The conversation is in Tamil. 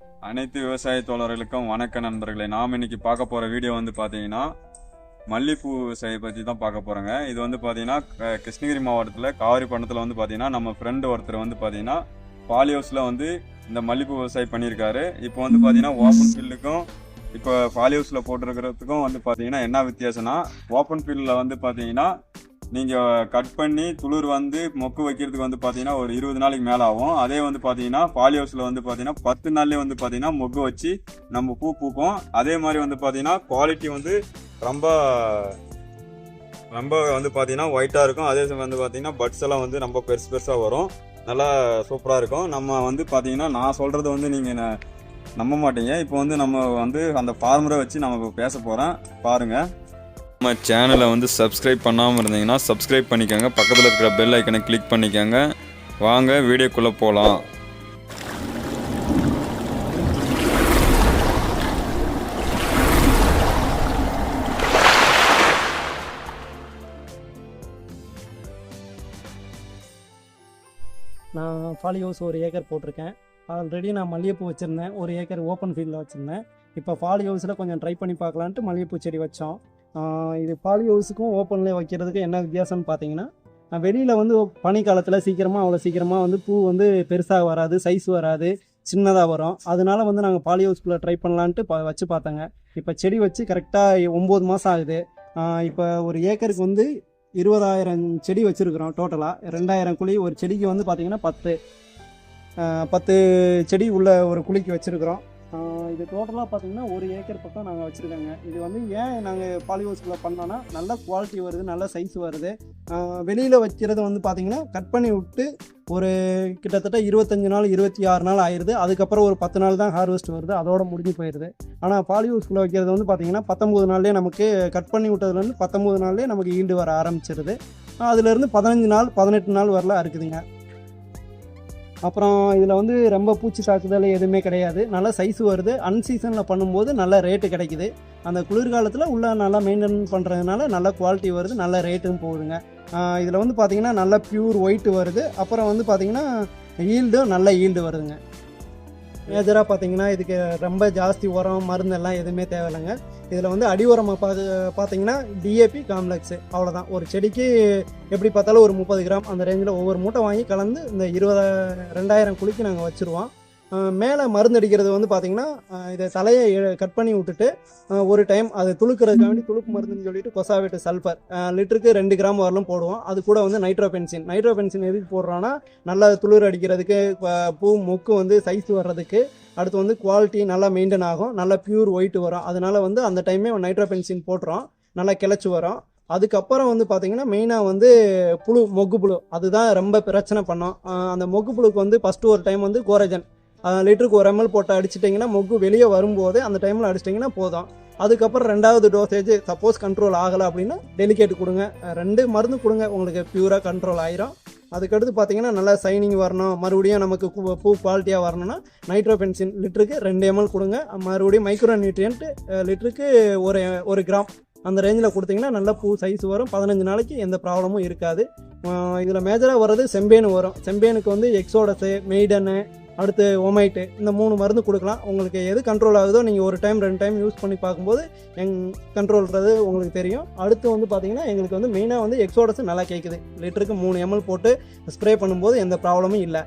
அனைத்து விவசாய தோழர்களுக்கும் வணக்க நண்பர்களே. நாம் இன்னைக்கு பார்க்க போற வீடியோ வந்து பார்த்தீங்கன்னா மல்லிப்பூ விவசாயி பத்தி தான் பார்க்க போறோங்க. இது வந்து பார்த்தீங்கன்னா கிருஷ்ணகிரி மாவட்டத்தில் காவிரிப்பணத்தில் வந்து பார்த்தீங்கன்னா நம்ம ஃப்ரெண்டு ஒருத்தர் வந்து பார்த்தீங்கன்னா பாலி ஹவுஸில் வந்து இந்த மல்லிப்பூ விவசாயி பண்ணியிருக்காரு. இப்போ வந்து பார்த்தீங்கன்னா ஓப்பன் ஃபீல்டுக்கும் இப்போ பாலி ஹவுஸில் போட்டிருக்கிறதுக்கும் வந்து பார்த்தீங்கன்னா என்ன வித்தியாசம்னா ஓப்பன் ஃபீல்டில் வந்து பார்த்தீங்கன்னா நீங்கள் கட் பண்ணி துளிர் வந்து மொக்கு வைக்கிறதுக்கு வந்து பார்த்தீங்கன்னா ஒரு இருபது நாளைக்கு மேலே ஆகும். அதே வந்து பார்த்தீங்கன்னா பாலியோஸில் வந்து பார்த்தீங்கன்னா பத்து நாள்லேயே வந்து பார்த்தீங்கன்னா மொக்கு வச்சு நம்ம பூ பூக்கும் அதே மாதிரி வந்து பார்த்தீங்கன்னா குவாலிட்டி வந்து ரொம்ப ரொம்ப வந்து பார்த்தீங்கன்னா ஒயிட்டாக இருக்கும். அதே சமயம் வந்து பார்த்தீங்கன்னா பட்ஸ் எல்லாம் வந்து ரொம்ப பெருசு பெருசாக வரும். நல்லா சூப்பராக இருக்கும். நம்ம வந்து பார்த்தீங்கன்னா நான் சொல்கிறது வந்து நீங்கள் ந- நம்ப மாட்டீங்க. இப்போ வந்து நம்ம வந்து அந்த ஃபார்மரை வச்சு நம்ம பேச போகிறேன் பாருங்கள் நம்ம சேனலை வந்து சப்ஸ்கிரைப் பண்ணாமல் இருந்தீங்கன்னா சப்ஸ்கிரைப் பண்ணிக்கோங்க. பக்கத்தில் இருக்கிற பெல் ஐக்கனை கிளிக் பண்ணிக்கோங்க. வாங்க வீடியோக்குள்ளே போகலாம் நான் ஃபாலி ஹவுஸ் ஒரு ஏக்கர் போட்டிருக்கேன். ஆல்ரெடி நான் மல்லிகைப்பூ வச்சுருந்தேன். ஒரு ஏக்கர் ஓப்பன் ஃபீல்டில் வச்சுருந்தேன். இப்போ ஃபாலி ஹவுஸில் கொஞ்சம் ட்ரை பண்ணி பார்க்கலான்ட்டு மல்லிகைப்பூ செடி வச்சோம். இது பாலி ஹவுஸுக்கும் ஓப்பனில் வைக்கிறதுக்கு என்ன வித்தியாசம்னு பார்த்தீங்கன்னா வெளியில் வந்து பனி காலத்தில் சீக்கிரமாக அவ்வளோ சீக்கிரமாக வந்து பூ வந்து பெருசாக வராது சைஸ் வராது சின்னதாக வரும். அதனால வந்து நாங்கள் பாலி ஹவுஸ்குள்ளே ட்ரை பண்ணலான்ட்டு பா வச்சு பார்த்தாங்க. இப்போ செடி வச்சு கரெக்டாக ஒம்பது மாதம் ஆகுது. இப்போ ஒரு ஏக்கருக்கு வந்து இருபதாயிரம் செடி வச்சுருக்குறோம் டோட்டலாக ரெண்டாயிரம் குழி ஒரு செடிக்கு வந்து பார்த்திங்கன்னா பத்து. பத்து செடி உள்ள ஒரு குழிக்கு வச்சுருக்குறோம். இது டோட்டலாக பார்த்தீங்கன்னா ஒரு ஏக்கர் பக்கம் நாங்கள் வச்சுருக்கோங்க. இது வந்து ஏன் நாங்கள் பாலிஹவுஸ்குள்ளே பண்ணோன்னா நல்ல குவாலிட்டி வருது நல்ல சைஸ் வருது. வெளியில் வைக்கிறது வந்து பார்த்திங்கன்னா கட் பண்ணி விட்டு ஒரு கிட்டத்தட்ட இருபத்தஞ்சு நாள் இருபத்தி ஆறு நாள் ஆயிடுது அதுக்கப்புறம் ஒரு பத்து நாள் தான் ஹார்வெஸ்ட் வருது. அதோட முடிஞ்சு போயிடுது ஆனால் பாலிஹவுஸ்குள்ளே வைக்கிறது வந்து பார்த்திங்கன்னா பத்தொம்பது நாள்லேயே நமக்கு கட் பண்ணி விட்டதுலேருந்து பத்தொம்பது நாள்லேயே நமக்கு ஈல்டு வர ஆரம்பிச்சிருது. அதுலேருந்து பதினஞ்சு நாள் பதினெட்டு நாள் வரல இருக்குதுங்க அப்புறம் இதில் வந்து ரொம்ப பூச்சி தாக்குதல் எதுவுமே கிடையாது. நல்ல சைஸ் வருது. அன்சீசனில் பண்ணும்போது நல்ல ரேட்டு கிடைக்குது. அந்த குளிர்காலத்தில் உள்ள நல்லா மெயின்டைன் பண்ணுறதுனால நல்ல குவாலிட்டி வருது. நல்ல ரேட்டும் போகுதுங்க. இதில் வந்து பார்த்திங்கன்னா நல்ல ப்யூர் ஒயிட்டு வருது. அப்புறம் வந்து பார்த்திங்கன்னா ஈல்டும் நல்ல ஈல்டு வருதுங்க. மேஜராக பார்த்தீங்கன்னா இதுக்கு ரொம்ப ஜாஸ்தி உரம் மருந்து எல்லாம் எதுவுமே தேவையில்லைங்க. இதில் வந்து அடி உரமாக பார்த்து பார்த்தீங்கன்னா டிஏபி காம்ப்ளெக்ஸு அவ்வளோதான் ஒரு செடிக்கு எப்படி பார்த்தாலும் ஒரு முப்பது கிராம் அந்த ரேஞ்சில் ஒவ்வொரு மூட்டை வாங்கி கலந்து இந்த இருபது ரெண்டாயிரம் குழிக்கு நாங்கள் வச்சுருவோம். மேலே மருந்து அடிக்கிறது வந்து பார்த்திங்கன்னா இதை தலையை கட் பண்ணி விட்டுட்டு ஒரு டைம் அது துளுக்கிறதுக்காக வேண்டி துளுக்கு மருந்துன்னு சொல்லிட்டு கொசாவேட்டு சல்ஃபர் லிட்டருக்கு ரெண்டு கிராம் வரலும் போடுவோம். அது கூட வந்து நைட்ரோபென்சின் நைட்ரோபென்சின் எதுக்கு போடுறோன்னா நல்லா துளிர் அடிக்கிறதுக்கு பூ மொக்கு வந்து சைஸ் வர்றதுக்கு அடுத்து வந்து குவாலிட்டி நல்லா மெயின்டைன் ஆகும். நல்லா பியூர் ஒயிட் வரும். அதனால வந்து அந்த டைமே நைட்ரோபென்சின் போட்டுறோம். நல்லா கிளச்சி வரும். அதுக்கப்புறம் வந்து பார்த்தீங்கன்னா மெயினாக வந்து புழு மொக்கு புழு. அதுதான் ரொம்ப பிரச்சனை பண்ணோம். அந்த மொக்கு புழுக்கு வந்து ஃபஸ்ட்டு ஒரு டைம் வந்து கோரஜன். லிட்டருக்கு ஒரு எம்எல் போட்டு அடிச்சிட்டிங்கன்னா மொக்கு வெளியே வரும்போது அந்த டைமில் அடிச்சிட்டிங்கன்னா போதும். அதுக்கப்புறம் ரெண்டாவது டோசேஜ் சப்போஸ் கண்ட்ரோல் ஆகலை அப்படின்னா டெலிகேட் கொடுங்க. ரெண்டு மருந்து கொடுங்க உங்களுக்கு பியூராக கண்ட்ரோல் ஆயிரும். அதுக்கடுத்து பார்த்தீங்கன்னா நல்லா சைனிங் வரணும். மறுபடியும் நமக்கு பூ- பூ குவாலிட்டியாக வரணும்னா நைட்ரோபென்சின் லிட்டருக்கு ரெண்டு எம்எல் கொடுங்க. மறுபடியும் மைக்ரோ நியூட்ரியன்ட் லிட்டருக்கு ஒரு ஒரு கிராம் அந்த ரேஞ்சில் கொடுத்தீங்கன்னா நல்ல பூ சைஸ் வரும். பதினஞ்சு நாளைக்கு எந்த ப்ராப்ளமும் இருக்காது. இதில் மேஜராக வர்றது செம்பேனு வரும். செம்பேனுக்கு வந்து எக்ஸோடஸு மெய்டனு அடுத்து ஒமைட்டு இந்த மூணு மருந்து கொடுக்கலாம். உங்களுக்கு எது கண்ட்ரோல் ஆகுதோ நீங்கள் ஒரு டைம் ரெண்டு டைம் யூஸ் பண்ணி பார்க்கும்போது எங் கண்ட்ரோல்ன்றது உங்களுக்கு தெரியும். அடுத்து வந்து பார்த்தீங்கன்னா எங்களுக்கு வந்து மெயினாக வந்து எக்ஸோடஸ் நல்லா கேட்குது லிட்டருக்கு மூணு எம்எல் போட்டு ஸ்ப்ரே பண்ணும்போது எந்த ப்ராப்ளமும் இல்லை.